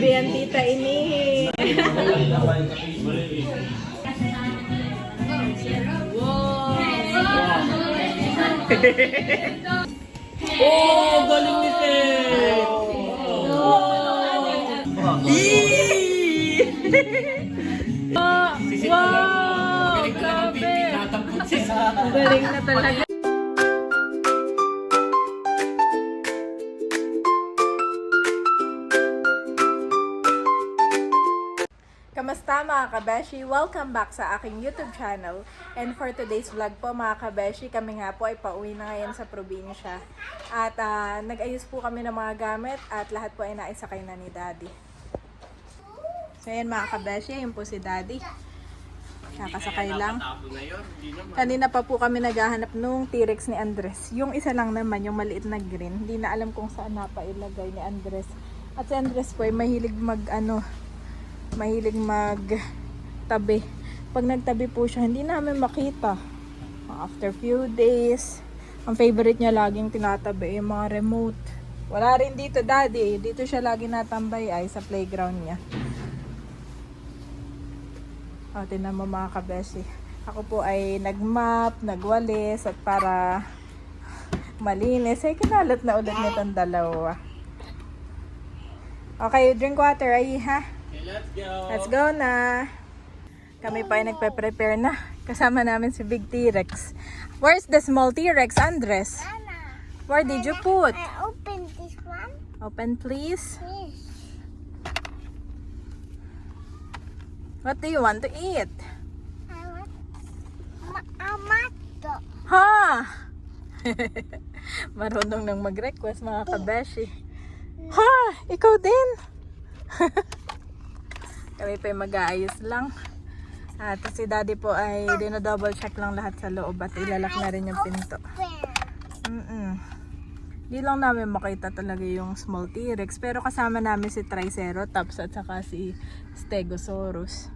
Grabe yan, tita Inihi. Oh, galing ni Seth! Oh, wow! Grabe! Galing na talaga. Mga kabeshi? Welcome back sa aking YouTube channel. And for today's vlog po mga kabeshi, kami nga po ay pauwi na ngayon sa probinsya. At ah, nag-ayos po kami ng mga gamit at lahat po ay naisakay na ni Daddy. So yan mga kabeshi, yun po si Daddy. Kakasakay lang. Kanina pa po kami naghahanap nung T-Rex ni Andres. Yung isa lang naman, yung maliit na green. Hindi na alam kung saan napailagay ni Andres. At si Andres po ay mahilig mag ano, mahilig mag tabi. Pag nagtabi po siya, hindi namin makita. After few days, ang favorite niya laging tinatabi yung mga remote. Wala rin dito, daddy. Dito siya lagi natambay ay sa playground niya. O, tinan mo mga kabesi. Ako po ay nagmap, nagwalis, at para malinis, ay kinalat na ulit nitong dalawa. Okay, drink water, ay ha? Let's go! Let's go na! Kami pa ay nagpe-prepare na. Kasama namin si Big T-Rex. Where's the small T-Rex, Andres? Where did you put? I open this one. Open please. Yes. What do you want to eat? I want ma- amato. Ha! Marunong nang mag-request mga kabeshi. Ha! Ikaw din! Kami pa yung mag-aayos lang. At si daddy po ay dino-double check lang lahat sa loob at ilalak na rin yung pinto. Where? Mm-mm. Di lang namin makita talaga yung small T-Rex. Pero kasama namin si Triceratops at saka si Stegosaurus.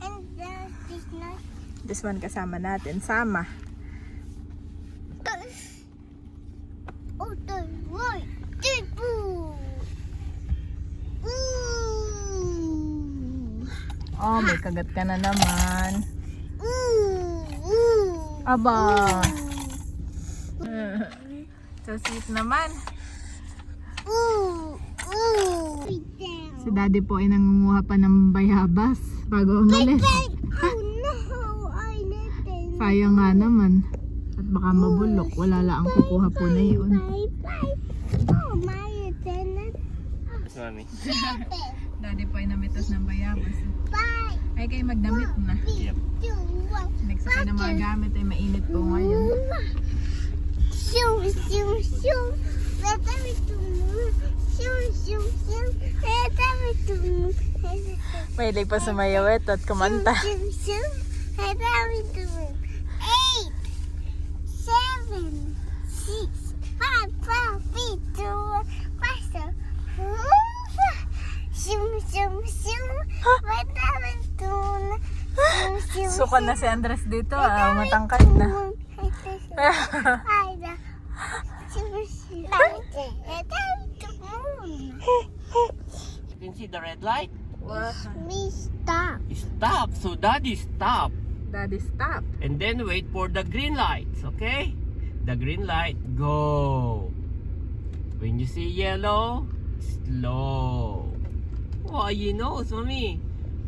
And there's this nice. This one kasama natin. Sama. Oh, the right. Oh, may kagat ka na naman. Ooh. Aba. so sweet naman. Down. Si daddy po ay nangunguha pa ng bayabas bago umalis. Oh. Sayang nga naman. At baka mabulok. Wala lang ang kukuha po na yun. Oh. Daddy po ay namitas ng bayabas. Ay kayo magdamit na. Yep. Kayo ng mga gamit ay mainit po ngayon. Shoo, shoo, shoo. Pwede pa sumayaw ito at kumanta. Eight, seven, six, five, four, three, two, one. Me to move. Shoo, shoo, Suka na si Andres dito ah. Matangkad na. You can see the red light? Me stop. Stop! So daddy stop! Daddy, stop. And then wait for the green lights, okay? The green light, go! When you see yellow, slow. Oh, you know, mommy.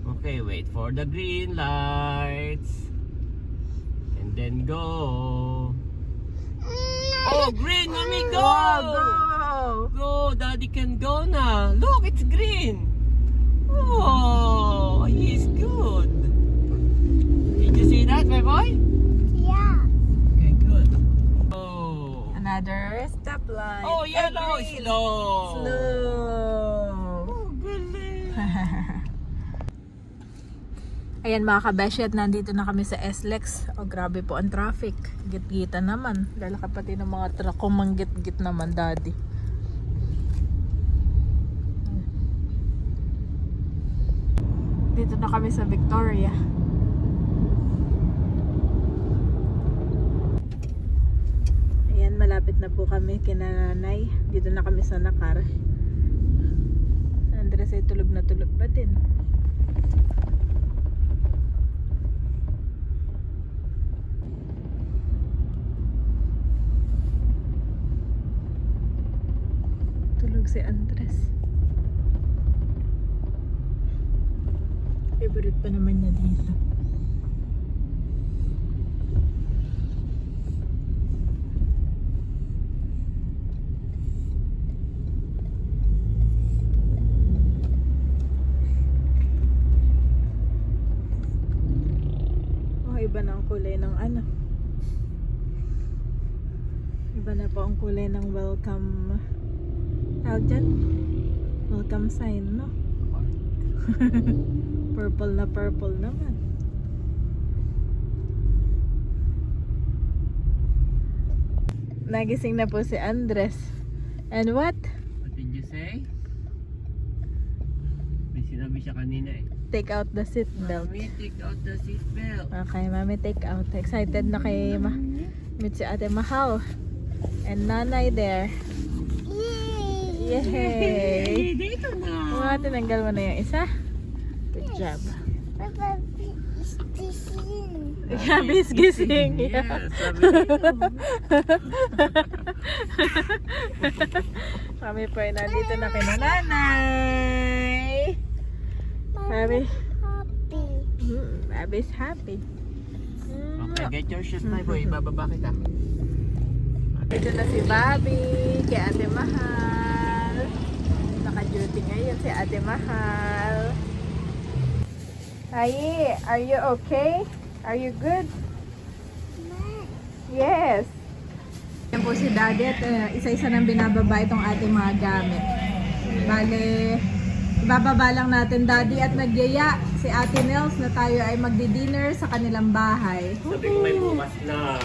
Okay, wait for the green lights. And then go. Oh, green, mommy, go! Wow, go! Go, daddy can go now. Look, it's green. Oh, he's good. Did you see that, my boy? Yeah. Okay, good. Oh. Another stoplight. Oh, yellow, Ay, green. slow. Slow. Ayan mga kabeshi at nandito na kami sa SLEX. O grabe po ang traffic. Git-gita naman. Lalaka pati ng mga truck kung manggit-git naman daddy. Dito na kami sa Victoria. Ayan, malapit na po kami kina nanay. Dito na kami sa Nakar. Andres ay tulog Iba din. Tulog si Andres. Favorite pa naman niya dito. Oh, iba na ang kulay ng ano. Iba na po ang kulay ng welcome. Welcome sign, no? purple na purple naman. Nagising na po si Andres. And what? What did you say? May sinabi siya kanina eh. Take out the seat belt. Mommy, take out the seatbelt. Okay, mami, take out. Excited na kay ma meet si Ate Mahal. And nanay there. Yay! Dito na. Mga tinanggal mo na yung isa. Good job. Papa, is this in? Gabis gising. Yes, sabi ko. Kami po ay nandito na kay nanay. Mami. Happy. Mm, Baby's happy. Mm. Okay, get your shoes, my boy. Ibababa kita. Dito na si Bobby, kay Ate Mahal. Naka-duty ngayon si Ate Mahal. Ayi, are you okay? Are you good? Yes. Yan po si Daddy at uh, isa-isa nang binababa itong ating mga gamit. Bale, ibababa lang natin Daddy at nagyaya si Ate Nels na tayo ay magdi-dinner sa kanilang bahay. Sabi ko may bukas na.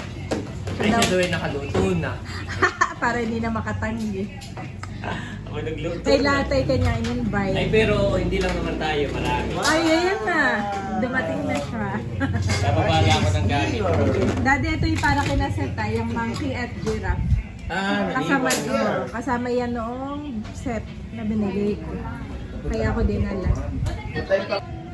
Ay, ay nakaluto na. Para hindi na makatanggi. Ako nagluto Kay. Latay kanya Ay, in-invite. pero hindi lang naman tayo. Marami. Ay, ayan na. Dumating na siya. Bababala ako ng gamit. Daddy, ito yung para kina Seta, yung monkey at giraffe. Ah, Kasama, oh, kasama yan noong set na binigay ko. Kaya ako dinala.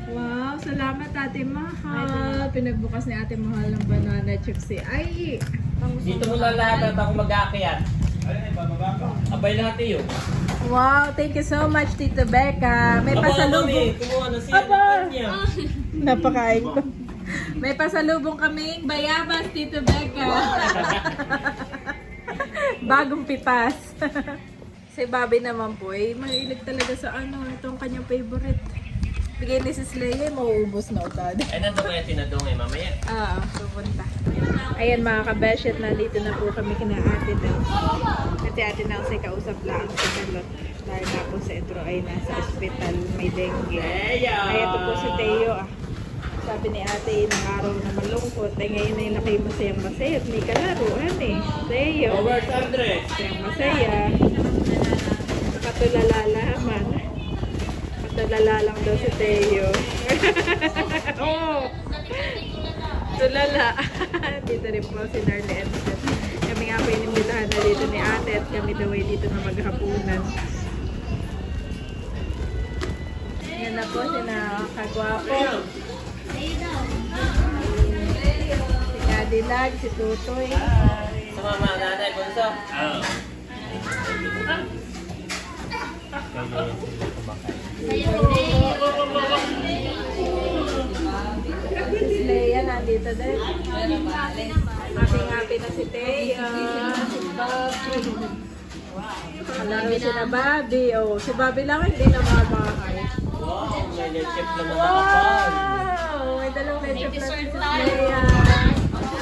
Wow, salamat Ate Mahal. Pinagbukas ni Ate Mahal ng banana chips si Ay. Dito mo lang lahat at ako mag-aakyat. Abay lahat iyo. Wow, thank you so much Tito Becca. May pasalubong. Kumuha na siya. Aba! Ano? Napakain ko. May pasalubong kaming bayabas, Tito Becca. Bagong pitas. si Bobby naman po, eh, mahilig talaga sa ano, itong kanyang favorite. Bigay ni Sis Leia, mauubos na utad. Ay, nandun kaya tinadong eh, mamaya. Ah, pupunta. Ayan mga kabeshet, nandito na po kami kina Ate Nels. Kasi Ate Nels ay kausap lang sa Kalot. Dahil nga po sa Etro ay nasa ospital, may dengue. Ay, ito po si Teo ah. Sabi ni ate, ng araw na malungkot. Ay, ngayon ay nakay masayang masaya at may kalaruan eh. Teo. Over Andres. Masayang masaya. Patulala laman. Patulala lang daw si Teo. oh. Tulala. dito rin po si Narle Edson. Kami nga po inimbitahan na dito ni ate at kami daw ay dito na maghapunan. Yan na po si nakakagwapo. Si Cadillac, si Tutoy. Sa mama, nanay, bunso. Oo. Si Leia nandito din. Happy-happy na si Teya. Si Bobby. Kalaro si na. Oh, si Bobby lang hindi na mamahay. Wow, may chip naman nakapal. Wow! May dalawang medyo plus si Leia.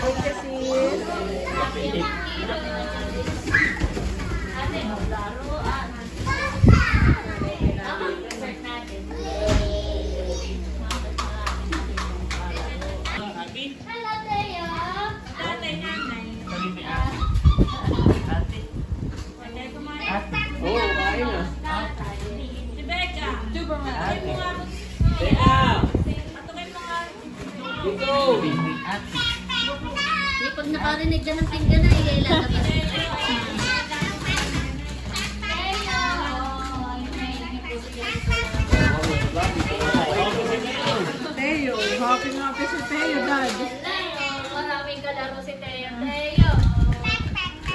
You, sis. Take out. Dito. Pag nakarinig ka ng pinggan na, eh, ilalabas. Teo, happy nga ako si Teo, dad. Teo, maraming kalaro si Teo. Teo.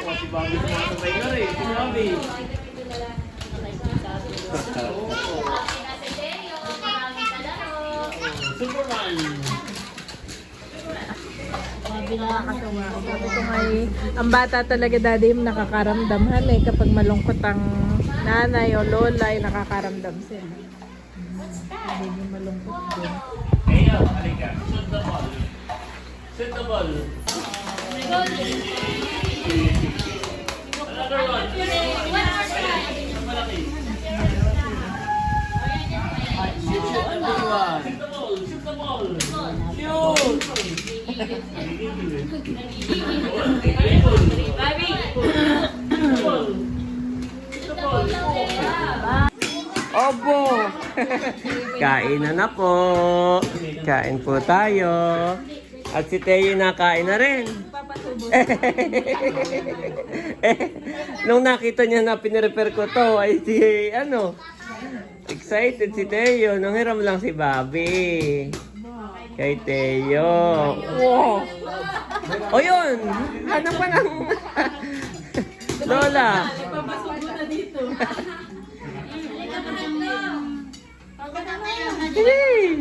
Oh, Superman. Nakakatawa. Sabi ko nga eh, ang bata talaga daddy yung nakakaramdam eh kapag malungkot ang nanay o lola ay nakakaramdam sila. Hindi malungkot din. Teo, halika. Shoot the ball. Shoot the ball. Another one. Another one. The ball. Shoot the ball. Shoot. Opo! Kain na po. Kain po tayo. At si Teo nakain na rin. Nung nakita niya na pinirepair ko to, ay si, ano, excited si Teo. Nung hiram lang si Bobby. Kay Teo. Wow! O yun! Hanap pa ng... Lola! Bilis!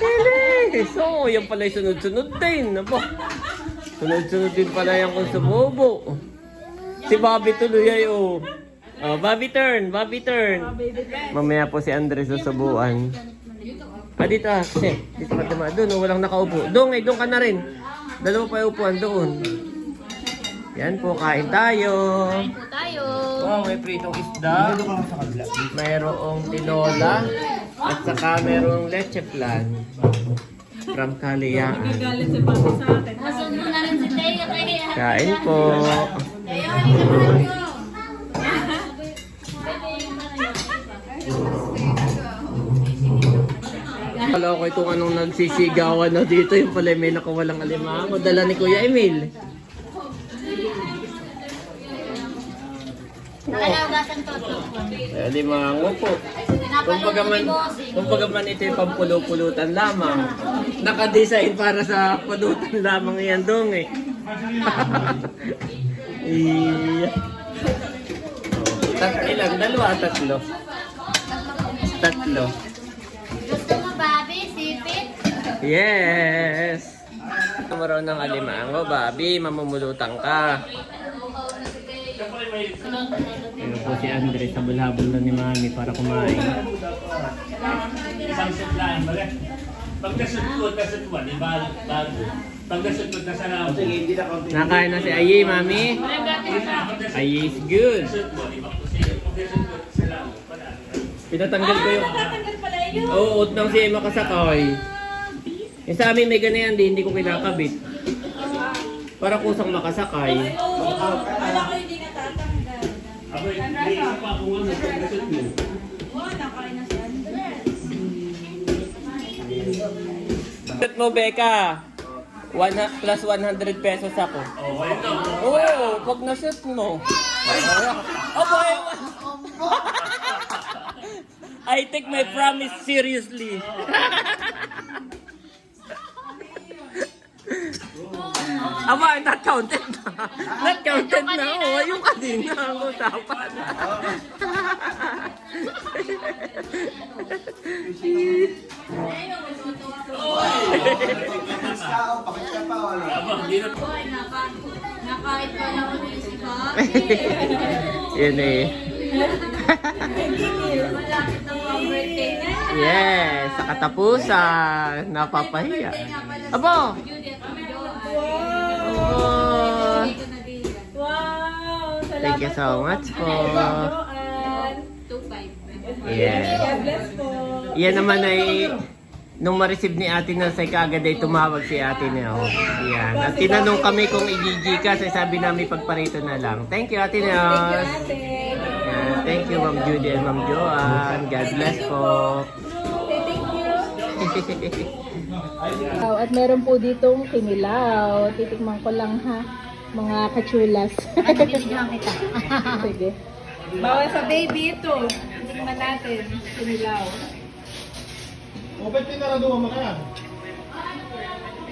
Bilis! So, yan pala yung sunod-sunod din. Apo. Sunod-sunod din pala yung kung sumubo. Si Bobby tuloy ay oh. Oh, Bobby turn, Bobby turn. Mamaya po si Andres susubuan. Ah, dito ah. Kasi, dito ka tama. Doon, oh, walang nakaupo. Doon, eh, doon ka na rin. Dalawa pa yung upuan doon. Yan po, kain tayo. Po tayo. Wow, may pritong isda. Mayroong tinola. At saka mayroong leche flan. From Kalayaan. Nasaan mo na rin si Teo. Kaya. Kain po. Kala ko itong anong nagsisigawan na dito. Yung pala may nakawalang alimango. Dala ni Kuya Emil. Nakalagasan to. May alimango po. Kumbaga man, kumbaga man ito yung pampulo-pulutan lamang. Nakadesign para sa pulutan lamang yan dong eh. iya. Tat ilang? Dalawa, tatlo. Tatlo. Gusto mo, Bobby? Sipit? Yes! Tumaraw ng alimango, Bobby. Mamumulutan ka. Ano po si Andres, habol-habol na ni Mami para kumain. Isang set lang, baga. Pag nasutod, nasutod, di ba? Bago. Pag nasutod, nasa na ako. Sige, hindi na ako. Nakain na si Ayi, Mami. Ayi is good. Pinatanggal ko yung... Oo, ut nang si Emma kasakay. Yung sa amin may ganyan, di, hindi ko kinakabit. Para kusang makasakay. Ako, hindi pa ako ano, pag nasutod. Set mo, Becca. One, plus 100 pesos ako. Oh, wala na. Oo, pag na-set mo. Aba, I take my promise seriously. Aba, not counted na. Not counted na. Oo, yung kanina ang usapan. Aba, hindi na. Boy, naka, nakain pa lang ako yung si. Yun eh. Malapit na po ang birthday niya. Yes, sa katapusan. Napapahiya. Abo! Thank you so much po. Joanne. 2-5. Yes. God bless po. Yan naman ay nung ma-receive ni ate na sa kagad ay tumawag si ate. Oh. Yan. At tinanong kami kung i-GG ka, so sabi namin pagparito na lang. Thank you ate Thank you, Nios. ate. Yan. Thank you Ma'am Judy and Ma'am Joanne. God bless po. Thank you. At meron po ditong kinilaw. Titikman ko lang ha. Mga kachulas. Bibigyan kita. Sige. Bawal sa baby ito. Titikman natin. Kinilaw.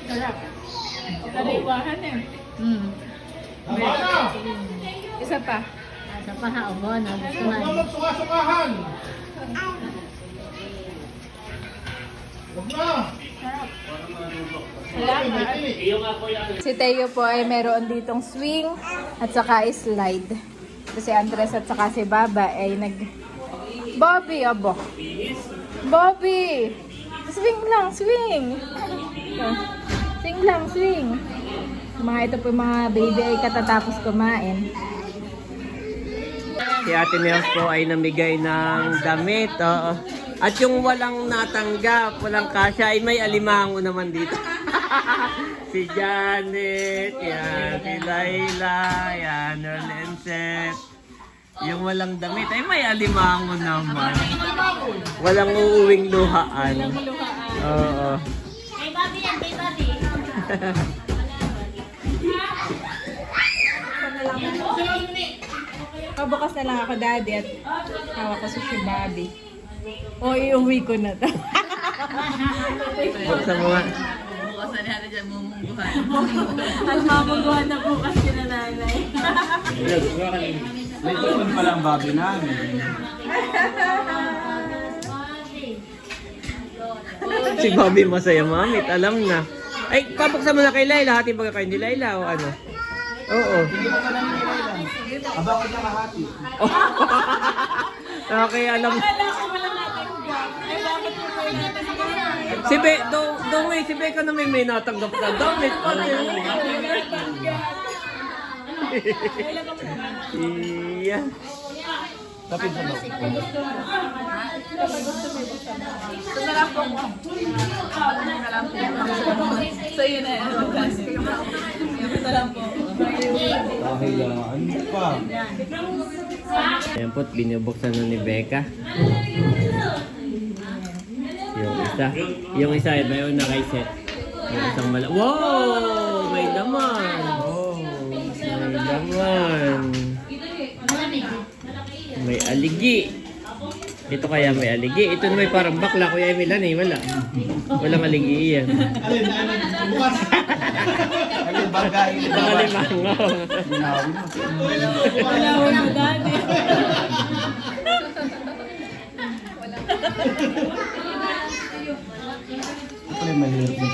Sarap. Kaliwahan eh. Hmm. Isa pa. Sa pahao, no? Gusto man. Salamat. Yung ako yung Si Teo po ay meron ditong swing at saka slide. Kasi Andres at saka si Baba ay nag... Bobby, abo. Bobby! Swing lang, swing! Swing lang, swing. Mga ito po mga baby ay katatapos kumain. Si Ate Nels po ay namigay ng damit. oo. At yung walang natanggap, walang kasya, ay may alimango naman dito. si Janet, yan, si Laila, yan, Erlenset. Yung walang damit, ay may alimango naman. Walang uuwing luhaan. Oo. Kay Bobby yan, kay Bobby. Pabukas na lang ako, daddy, at hawak ko si Bobby. O, iuwi ko na to. Buksan mo nga. Ang mamagawa na bukas si na nanay. May doon pa lang babi namin. Si Bobby masaya mamit, alam na. Ay, papuksan mo na kay Laila. Hati ba kayo ni Laila o ano? Oo. Aba ko niya kahati. okay, alam. Wala ko wala natanggap. Ay, bakit mo pa yung natanggap? Si Be, do, do may, si Becca na may may natanggap na damit. Iya. Tapos sa loob. Dahil ah, ano pa? Ayan po't binubuksan na ni Becca. Yung isa. Yung isa ay may una kay Seth. Yung isang mala... Wow! May laman! Oh, may laman. May aligi. Ito kaya may aligi. Ito may parang bakla. Kuya Emilan eh. Wala. Walang aligi yan. Alin, alin, bukas. Alin, bagay. Ito kalimango. Ginawin mo. Wala na daddy. Ay, mahirap na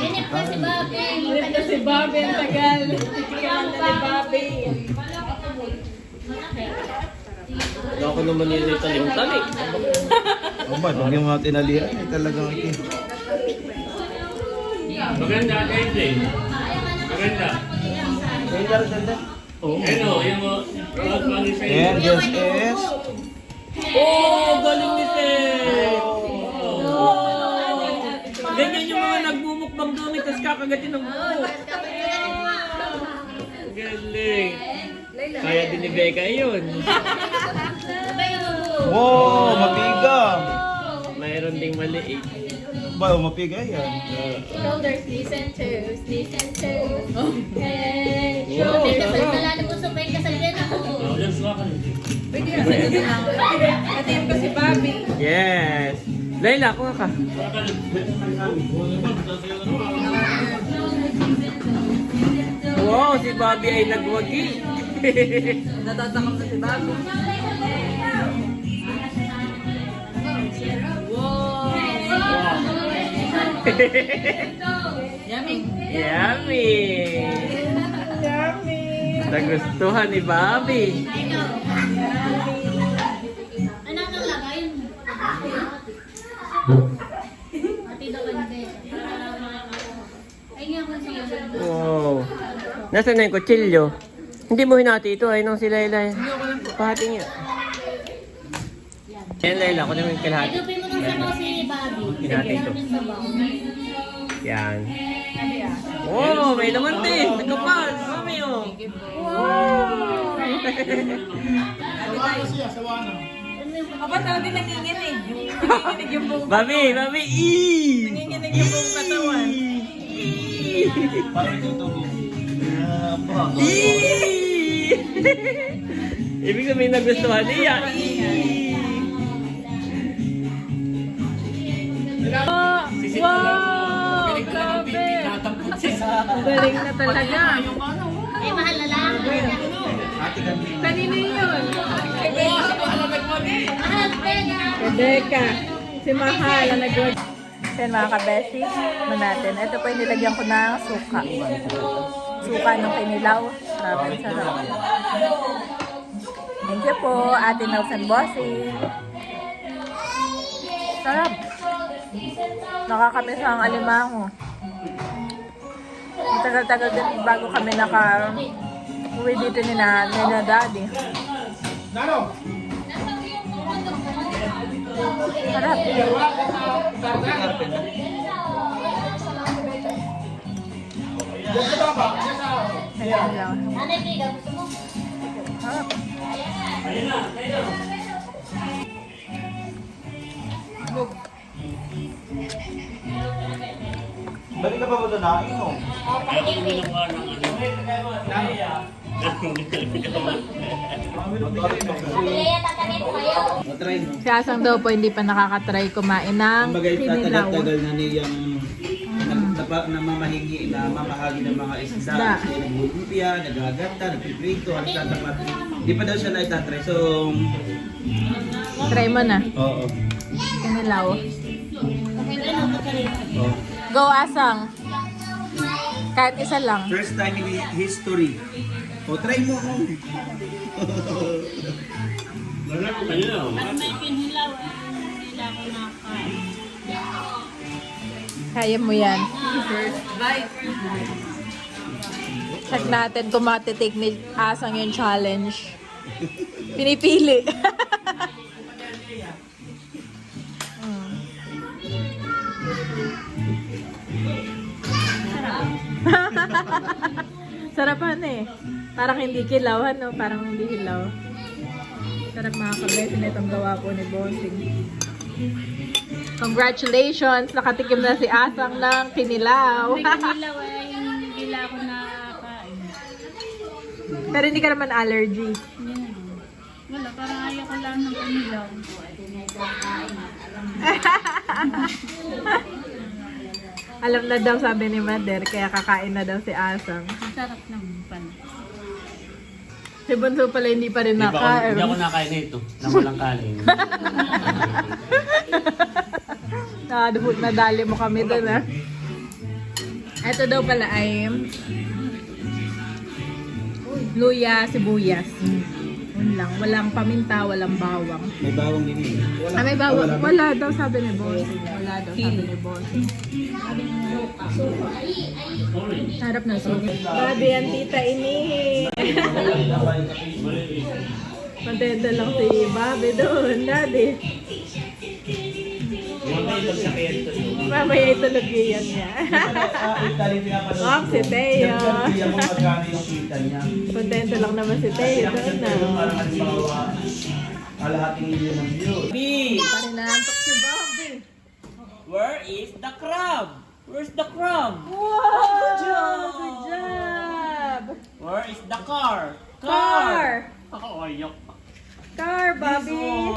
si Bobby. Ulit na si Bobby ang tagal. Titikilan na ni Bobby. Ako naman yun limtan eh. O ba, huwag yung mga tinalihan. Eh, talagang ito. maganda, Daisy. Maganda. Oh. Ano, yung mga bagay sa iyo. And this is... Oh, galing ni Seth! Ganyan yung mga nagbumukbang gamit tapos kakagatin ng buko. Galing. Kaya din ni Becca yun. Wow, mapiga. Mayroon ding maliit. Ba, oh, mapiga yan. Shoulders, knees and toes, knees and toes. Hey, Wow, shoulders. sarap. Wala na po sa may kasalyan ako. Oh, let's walk on. Pwede na sa din ako. Atin ko si Bobby. Yes. Layla, kuha ka. Wow, si Bobby ay nagwagi. Natatakam na si Bobby. Yummy. Yummy! Yummy. Nagustuhan ni Bobby. Ano ang lagayin mo? Ati daw. Wow. Nasaan na yung kutsilyo? Hindi mo hinati ito. Ay, nung si Layla. Pahati niya. Yan, Layla. Ako naman yung kalahati. Idupin mo nung sabaw si Bobby. Hinati ito. Yan. Wow, may laman din. Nagkapal. Mami, oh. Wow. Aba, talaga nanginginig. Nanginginig yung buong Mami, mami. Eee! Nanginginig yung buong katawan. Parang tutugin. Ibig sabihin nagustuhan niya. Wow! Grabe! Galing na talaga. Ay, mahal na lang. Kanino yun? Rebecca. Si Mahal ang nag Yan mga kabeshi, ano natin. Ito po yung nilagyan ko ng suka. Suka ng kinilaw. Grabe, sarap. Thank you po, Ate Nelson Bossy. Sarap. Nakakamiss ang alimango. Matagal-tagal din bago kami naka uwi dito ni na, ni na daddy. Sarap. Sarap. Balik ka pa ba doon na? Ino. Si Asang daw po hindi pa nakakatry kumain ng kinilaw. tatagal-tagal na niyang napa- namamahingi, namamahagi ng mga isda. Isda. Kasi nagbulumpia, naggagata, nagpiprito, nagtatapat. Di pa daw siya naitatry. So, Try mo na. oo. Kinilaw. Oh. Go Asang. Kahit isa lang. First time in history. O, try mo. oh. Ayun na. Kaya mo yan. Check natin kung matitake ni Asang yung challenge. Pinipili. Mm. Sarapan eh. Parang hindi kilaw, ano? Parang hindi hilaw. Sarap mga kabesin na itong gawa po ni Bossing. Congratulations! Nakatikim na si Asang ng kinilaw. Kinilaw ay hindi nila ako nakakain. Pero hindi ka naman allergy. Yan. Wala, parang ayaw ko lang ng kanilaw. Alam na daw sabi ni Mother, kaya kakain na daw si Asang. Ang sarap ng pan. Si Bunso pala hindi pa rin Hindi pa ako- nakain. Hindi ako nakain nito. Na walang kanin. Nakadubot na dali mo kami doon ah. Ito daw pala ay luya, sibuyas. Yun lang. Walang paminta, walang bawang. May bawang din eh. Wala. Ah, may bawang. Wala daw sabi ni Boss. Wala daw sabi ni Boss. Harap ng suka. Babi, ang tita inihi. Contento lang si Babi doon, daddy. Mamaya itulog yan niya. Ah, Oh, si Teo. Contento lang naman si Teo doon na. Kalahating milyon ng view. B, Parang naantok si Babi. where is the crab? Where's the crab? Wow! Good job! Where is the car? Car! Ako, ayok. Car, Bobby!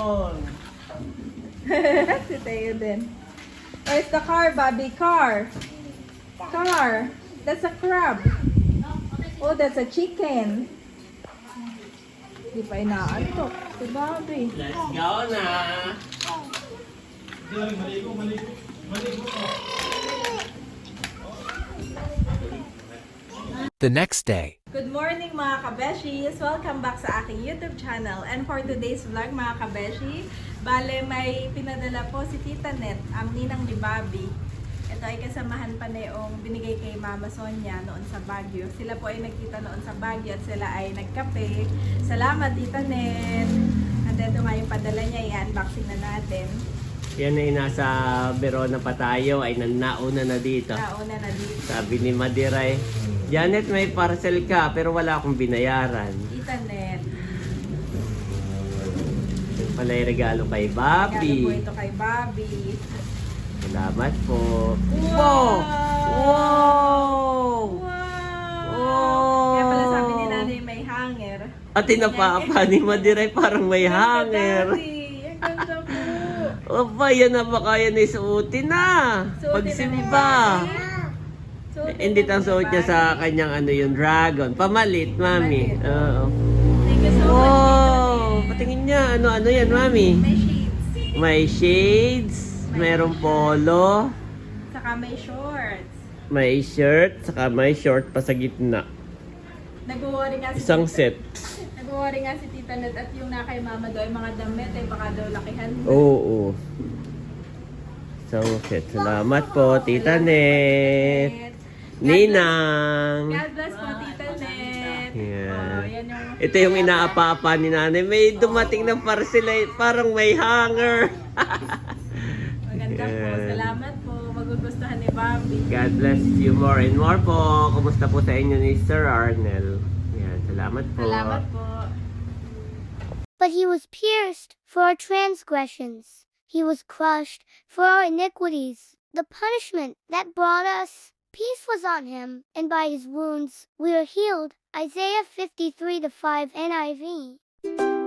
si Teo din. Where's the car, Bobby? Car! Car! That's a crab. Oh, that's a chicken. Di pa inaantok. Si Bobby. Let's go na. The next day. Good morning mga kabeshis! Welcome back sa aking YouTube channel. And for today's vlog mga kabeshi, bale may pinadala po si Tita Net, ang ninang ni Bobby. Ito ay kasamahan pa na yung binigay kay Mama Sonia noon sa Baguio. Sila po ay nagkita noon sa Baguio at sila ay nagkape. Salamat Tita Net! At ito nga yung padala niya, i-unboxing na natin. Yan ay nasa Verona pa tayo, ay nanauna na dito. Nauna na dito. Sabi ni Madiray, Janet, may parcel ka, pero wala akong binayaran. Tita Net. Yung pala yung regalo kay Regalo Bobby. po ito kay Bobby. Salamat po. Wow! Wow! Wow! Kaya pala sabi ni nanay may hanger. At tinapapa ni Madiray parang may Ang hanger. Ang ganda po. Opa, yan na ba kaya na? Suotin na ni Pagsimba. Hindi tang suot niya sa kanyang ano yung dragon. Pamalit, mami. Pamalit. Oo. Thank you so much, Wow! Patingin niya. Ano, ano yan, mami? May shades. May shades. Merong polo. Saka may shorts. May shirt. Saka may short pa sa gitna. Nag-worry nga si Isang set. Nag-worry nga si Tita Net at yung na kay Mama daw mga damit ay baka daw lakihan. Oo. Isang set. Salamat po, Tita Net. Ninang. God bless po, Tita Net. Yan. Oh, yan yung... Ito yung inaapa-apa ni nanay. May dumating na parcel parang may hanger. Maganda po. Salamat po. Magugustuhan ni Barbie. God bless you more and more po. Kumusta po sa inyo ni Sir Arnel? Yan, salamat po. Salamat po. But he was pierced for our transgressions, he was crushed for our iniquities. The punishment that brought us peace was on him, and by his wounds we are healed. Isaiah 53 to 5 NIV.